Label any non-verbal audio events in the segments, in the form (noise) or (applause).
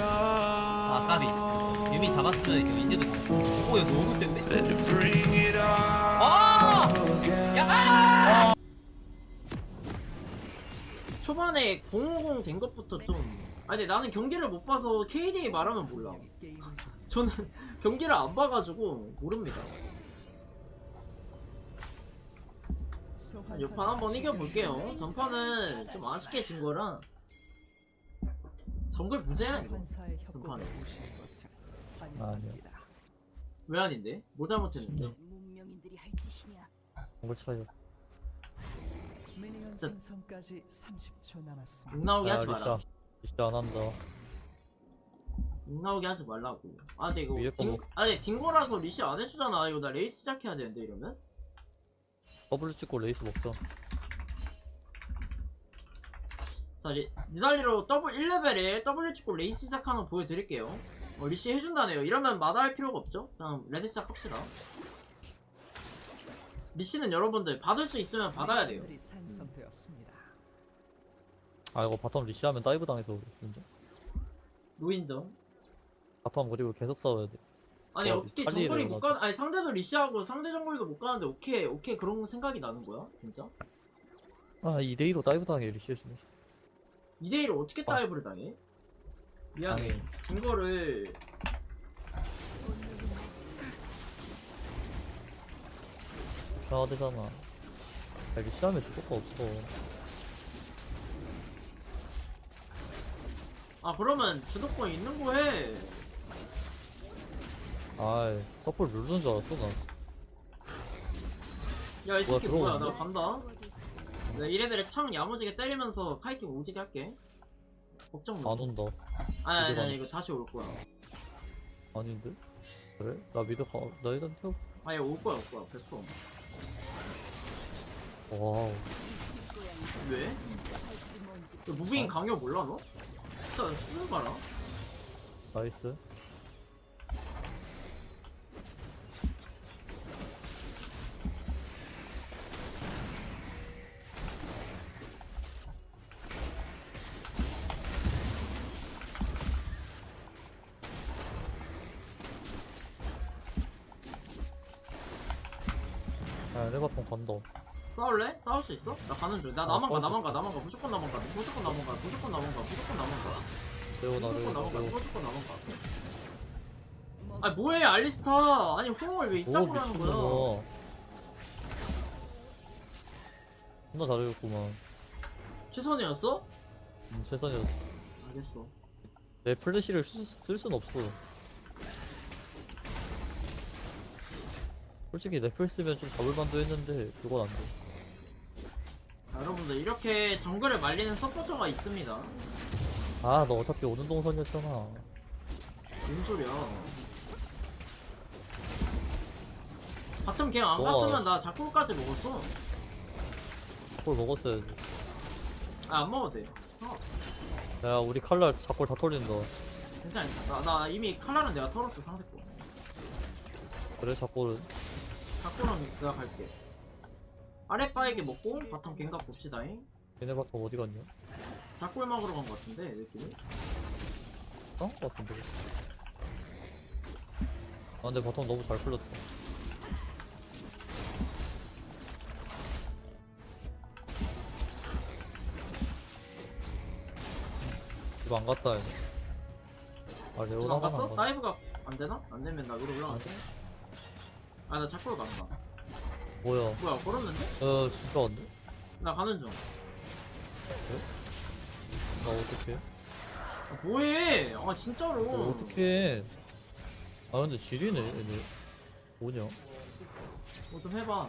아 까비 유미 잡았으면 이제 민재도 오 이거 너무 센데? 아! 야! 초반에 050 된 것부터 좀 아니 나는 경기를 못 봐서 KD 말하면 몰라 저는 경기를 안 봐가지고 모릅니다 요판 한번 이겨볼게요 전판은 좀 아쉽게 진 거라 정글 무제한 이거 전판에 아니요. 왜 아닌데? 뭐 잘못했는데? 문명인들이 할 짓이냐? 정글 차이. 미니언 진짜- 생성까지 30초 남았습니다. 욕 나오게 하지 리샤. 마라 리샤 안 한다. 욕 나오게 하지 말라고 아 근데 이거 위에 거 딩, 뭐- 아 근데 딩거라서 리시 안 해주잖아 이거 나 레이스 시작해야 되는데 이러면? 더블 찍고 레이스 먹자. 자, 리, 니달리로 더블 1레벨에 W 찍고 레이스 시작하는 거 보여드릴게요. 어, 리시 해준다네요. 이러면 마다할 필요가 없죠. 그냥 레드 시작합시다. 리시는 여러분들 받을 수 있으면 받아야 돼요. 아 이거 바텀 리시하면 다이브 당해서 진짜. 노인정. 바텀 그리고 계속 싸워야 돼. 아니 어, 어떻게 정글이 못. 가? 아니 상대도 리시하고 상대 정글도 못 가는데 오케이 오케이 그런 생각이 나는 거야 진짜? 아 2대2로 다이브 당해 리시 해주면. 2대1을 어떻게 다이브를 당해? 미안해. 당해. 딩거를 편하대잖아. 야, 리시하면 줄 것도 없어. 아 그러면 주도권 있는 거 해. 아이 서폴 누르는 줄 알았어 난. 야이 새끼 뭐야 들어오는데? 나 간다. 내가 2레벨에 창 야무지게 때리면서 카이팅 오지게 할게. 걱정 마. 안 온다. 아니 아니 이거 아니 이거 다시 올 거야. 아닌데? 그래? 나 미드 가, 나 일단 태워. 아니 올 거야 올 거야 100%. 와우. 왜? 너 무빙 강요 몰라 너? 진짜 수능 봐라. 나이스. 야, 내 바텀 간다. 싸울래? 싸울 수 있어? 나 가는 중. 나 아, 나만 가 나만 가 나만 가 무조건 나만 가 무조건 나만 가 무조건 나만 가 무조건 나만 가 레오 나를 무조건 나만 가 레오. 무조건 나만 가. 아 뭐해 알리스타? 아니 호응을 왜 오 이따구로 하는 거야? 미친놈아. 존나 잘해줬구만. 최선이었어? 음, 최선이었어. 알겠어. 내 플래시를 쓸, 쓸순 없어. 솔직히 내플 쓰면 좀 잡을 만도 했는데 그건 안 돼. 자, 여러분들 이렇게 정글을 말리는 서포터가 있습니다. 아 너 어차피 오는 동선이었잖아. 뭔 소리야? 바텀 그냥 안 우와. 갔으면 나 자꾸까지 먹었어. 그걸 먹었어야지. 아 안 먹어도 돼. 어, 야 우리 칼날 자꾸 다 털린다. 괜찮아. 나, 나 이미 칼날은 내가 털었어 상대 거. 그래 자꾸 는 자꾸는 내가 갈게. 아랫바에게 먹고 바텀 갱각 봅시다잉. 얘네 바텀 어디 갔냐? 자꿀 먹으러 간 것 같은데 느낌이. 어? 같은데. 아 근데 바텀 너무 잘 풀렸다. 이거 안 갔다 얘네. 아 지금 안 레오나가 갔어? 안 갔네. 다이브가 안 되나? 안 되면 나 위로 올라갈게. 아나 자꿀 간다. 뭐야? 뭐야 걸었는데? 어 진짜 안 돼? 나 가는 중. 나 어떡해? 아, 뭐해? 아 진짜로. 어, 어떡해? 아 근데 지리네 얘네. 뭐냐? 뭐 좀 해봐.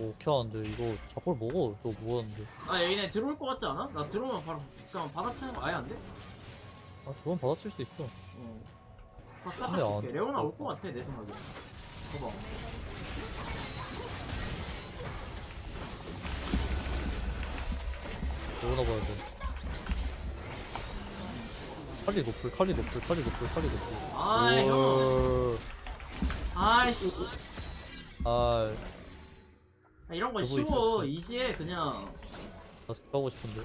오케이 하는데 이거 자꾸 먹어 또 뭐하는데 아 얘네 들어올 것 같지 않아? 나 들어오면 바로 그냥 받아치는 거 아예 안 돼? 아 그건 받아칠 수 있어 어. 다 근데 안 싹다 돼. 레오나 올 것 같아 내 생각에. 봐봐. 레오나 봐야 돼 칼리 노플 칼리 노플 칼리 노플 칼리 노플 아이 형. 우와. 아이씨. 아, 아, 이런 거 그거 쉬워. 있었어. 이지해 그냥. 나 가고 싶은데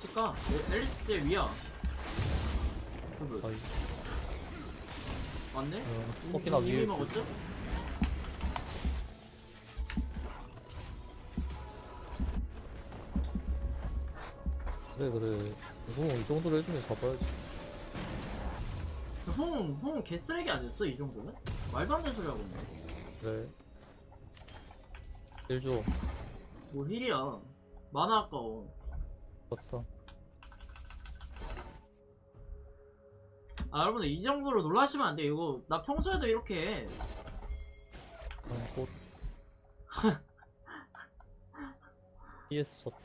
그니까 앨리스 제 위야 그분 아이 맞네? 어, 이미- 커피나 이미 위에 먹었죠? 그래? 그래 이거 이 정도로 해주면 잡아야지. 홍, 홍 개쓰레기 아니었어 이 정도면? 말도 안 되는 소리 하고 있네. 그래. 일줘. 뭐 힐이야. 만화 아까워. 좋다. 아 여러분들 이 정도로 놀라시면 안 돼. 이거 나 평소에도 이렇게 해. 꽃 PS 쳤다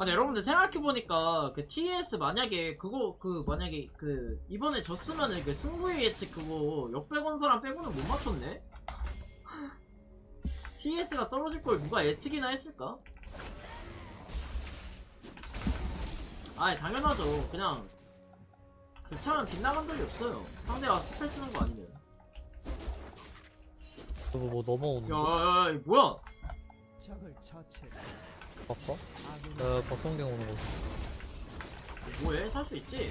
아, 근데 여러분들 생각해보니까 그 TS 만약에 그거 그 만약에 그 이번에 졌으면은 그 승부의 예측 그거 역배건 사람 빼고는 못 맞췄네? (laughs) TS가 떨어질 걸 누가 예측이나 했을까? 아니 당연하죠. 그냥 제 차는 빗나간 적이 없어요. 상대가 스펠 쓰는 거 아니면. 그거 뭐 넘어오는데? 야야야 이거 뭐야? 적을 처치했습 바빠? 아군이 야 박성경 오는 거 뭐해 살 수 있지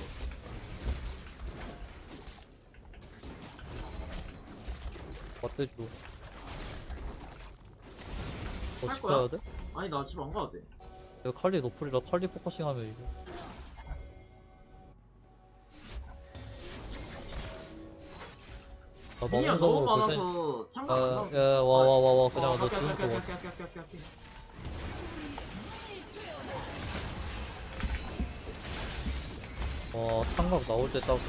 너할집 거야? 가야 돼? 아니 나 집 안 가도 돼 내가 칼리 노플이라 칼리 포커싱 하면 이거 나 미니가 너무 많아서 창가 안 나올 야, 와, 와, 와, 와, 그냥 어, 너 갈게, 지금 갈게, 거. 갈게, 갈게, 갈게, 갈게. 와, 창각 나올 때 딱. 어,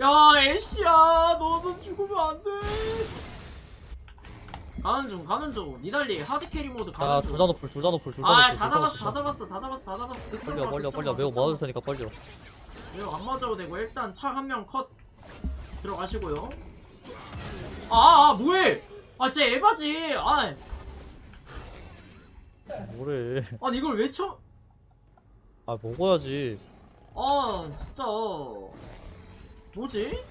야 애쉬야 너는 죽으면 안돼 가는 중 가는 중 니달리 하드 캐리 모드 야, 가는 둘다중 노플, 둘다 노플, 둘다아 노플. 다둘 잡았어 다. 잡았어 다 잡았어 다 잡았어 그 빨려, 빨려, 빨려. 매우 맞을 테니까 빨려. 매우 안 맞아도 되고 일단 차 한 명 컷 들어가시고요 아, 아 뭐해 아 진짜 에바지 아 뭐래. (laughs) 아니 이걸 왜 쳐? 아, 먹어야지. 아 진짜 뭐지?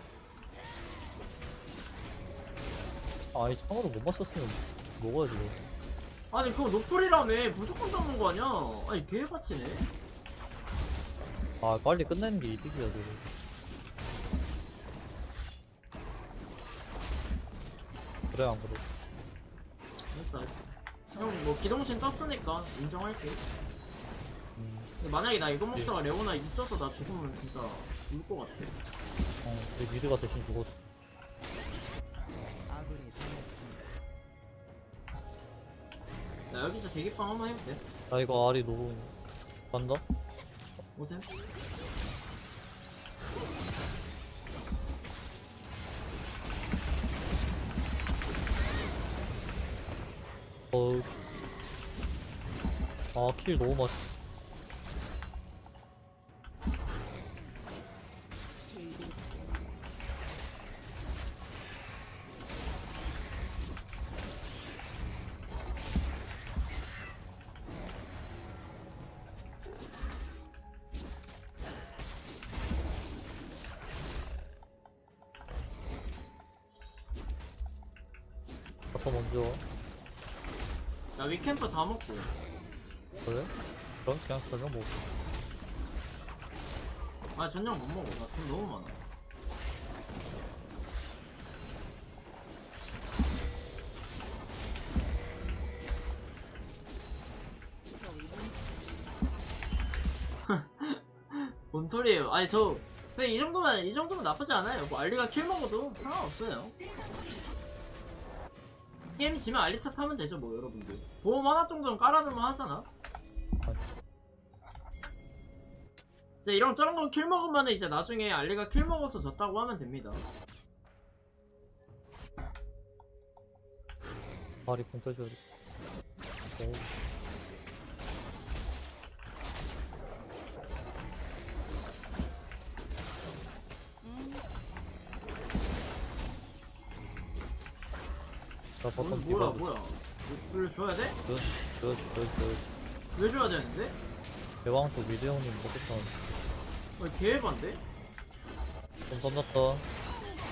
아니, 창으로 못 맞췄으면 먹어야지. 아니 그거 노플이라며 무조건 잡는 거 아니야 아니 개같이네 아, 빨리 끝내는 게 이득이야, 저거. 그래, 안 그래. 알았어 알았어 형 뭐 기동신 떴으니까 인정할게 음, 근데 만약에 나 이거 먹다가 레오나 있어서 나 죽으면 진짜 울 것 같아 어, 내 미드가 대신 죽었어. 나 여기서 대기빵 한번 돼? 나 이거 알이 너무 간다? 오셈? 어. 아, 킬 너무 맛있어. 바텀 먼저. 야 위캠프 다 먹고. 그래? 그럼 그냥 저녁 먹어. 아 전혀 못 먹어. 나 돈 너무 많아. (laughs) 뭔 소리예요? 아니 저 근데 이 정도면 이 정도면 나쁘지 않아요. 뭐 알리가 킬 먹어도 상관없어요 게임 지면 알리 탓 하면 되죠 뭐 여러분들 보험 하나 정도는 깔아두면 하잖아 이제 이런 저런 건킬 먹으면 이제 나중에 알리가 킬 먹어서 졌다고 하면 됩니다 발이 공. 오. 나 뭐, 바텀 뭐야 디바 뭐야 이걸 줘야 돼? 그, 그, 그, 그. 왜 줘야 되는데? 대왕초 미드 형님 먹겠다. 어, 개해반데? 좀 썸났다.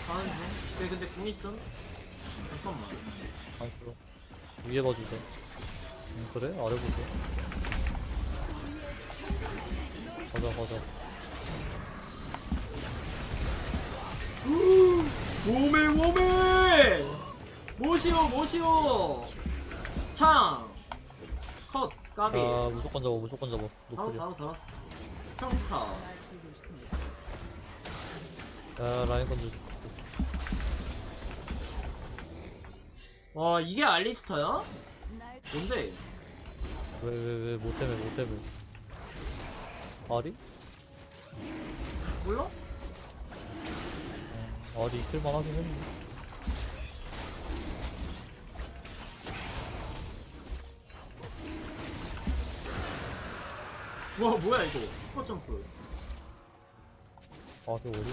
가는 중. 네, 근데 궁 있음. 잠깐만. 안쓰러. 위에 봐주세요. 음, 그래? 아래 보세요. 가자, 가자. 오메 오메! 모시오 모시오! 창! 컷! 까비. 아, 무조건 잡아, 무조건 잡아. 잡았어. 잡았어 잡았어. 평타. 야, 라인 건드. 와 이게 알리스터야? 날 뭔데? 왜, 왜, 왜, 뭐 때문에, 뭐 때문에. 알이? 몰라? 어, 알이 있을만 하긴 했는데. 와 뭐야 이거 슈퍼 점프. 아, 그 어려운데.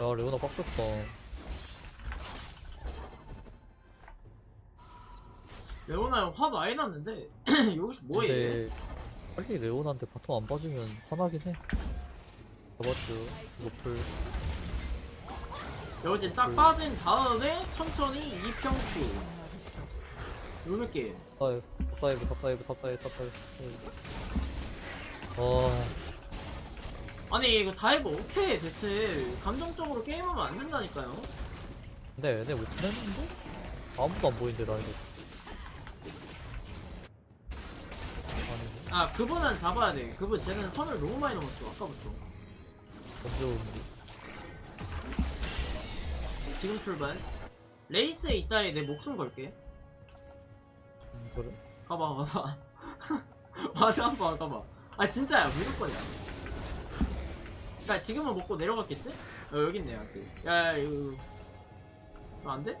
야, 레오나 빡쳤다. 레오나 형화 많이 났는데 (clears throat) 여기서 뭐해? 근데 빨리 레오나한테 바텀 안 빠지면 화나긴 해. 잡았죠. 노플. 여진 딱 빠진 다음에 천천히 이평큐. 요몇 개. 탑다이브, 탑다이브, 탑다이브, 탑다이브, 탑다이브. 아, 아니 이거 다 해봐 오케이 대체 감정적으로 게임하면 안 된다니까요. 근데 얘네 못했는데? 아무도 안 보이는데 라인에. 아 그분은 잡아야 돼. 그분 쟤는 선을 너무 많이 넘었어 아까부터. 지금 출발. 레이스에 있다에 내 목숨 걸게. 음, 그래? 가봐 가봐. (laughs) 맞아 한번 가봐. 아 진짜야 무조건이야. 그니까 지금은 먹고 내려갔겠지? 어, 여기 있네 여기. 야야 이거 이거 안 돼?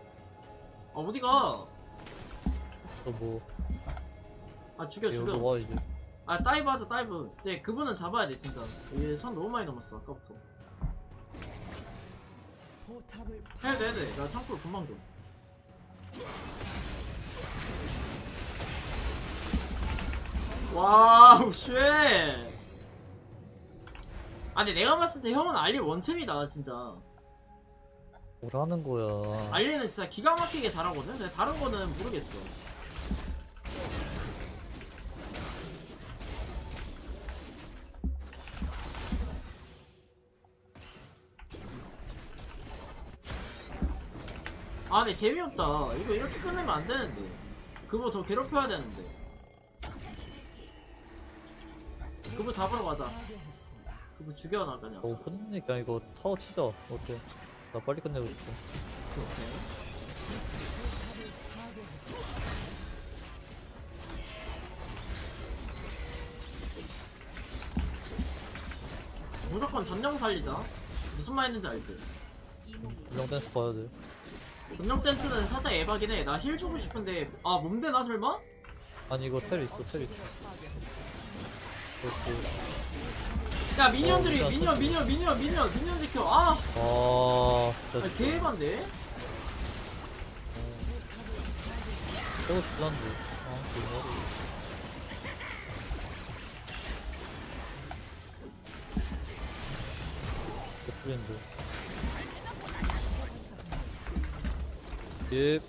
아 어디가? 또 뭐, 아 죽여 죽여. 와, 이제. 아 다이브 하자 다이브. 이제 그분은 잡아야 돼 진짜. 얘선 너무 많이 넘었어 아까부터. 해야 돼 해야 돼. 나 창고 금방 줘. 와우 쉣. 아 근데 내가 봤을 때 형은 알리 원챔이다 진짜. 뭘 하는 거야. 알리는 진짜 기가 막히게 잘하거든. 근데 다른 거는 모르겠어. 아 근데 재미없다. 이거 이렇게 끝내면 안 되는데. 그거 더 괴롭혀야 되는데. 그거 잡으러 가자. 그거 죽여놔 그냥. 어, 끝내니까 이거 타워 치자. 어때? 나 빨리 끝내고 싶어. 오케이. 무조건 전령 살리자. 무슨 말 했는지 알지? 부정 댄스 봐야 돼. 전령 댄스는 살짝 에바긴 해. 나 힐 주고 싶은데 아 몸대나 설마? 아니, 이거 텔 있어, 텔 있어. 그렇지. 야 미니언들이 어, 미니언 미니언 미니언 미니언 미니언 지켜. 아, 아, 진짜. 아 개반데? 빼고 싶긴 한데. 아, 너무 어려워. 프렌드. 예.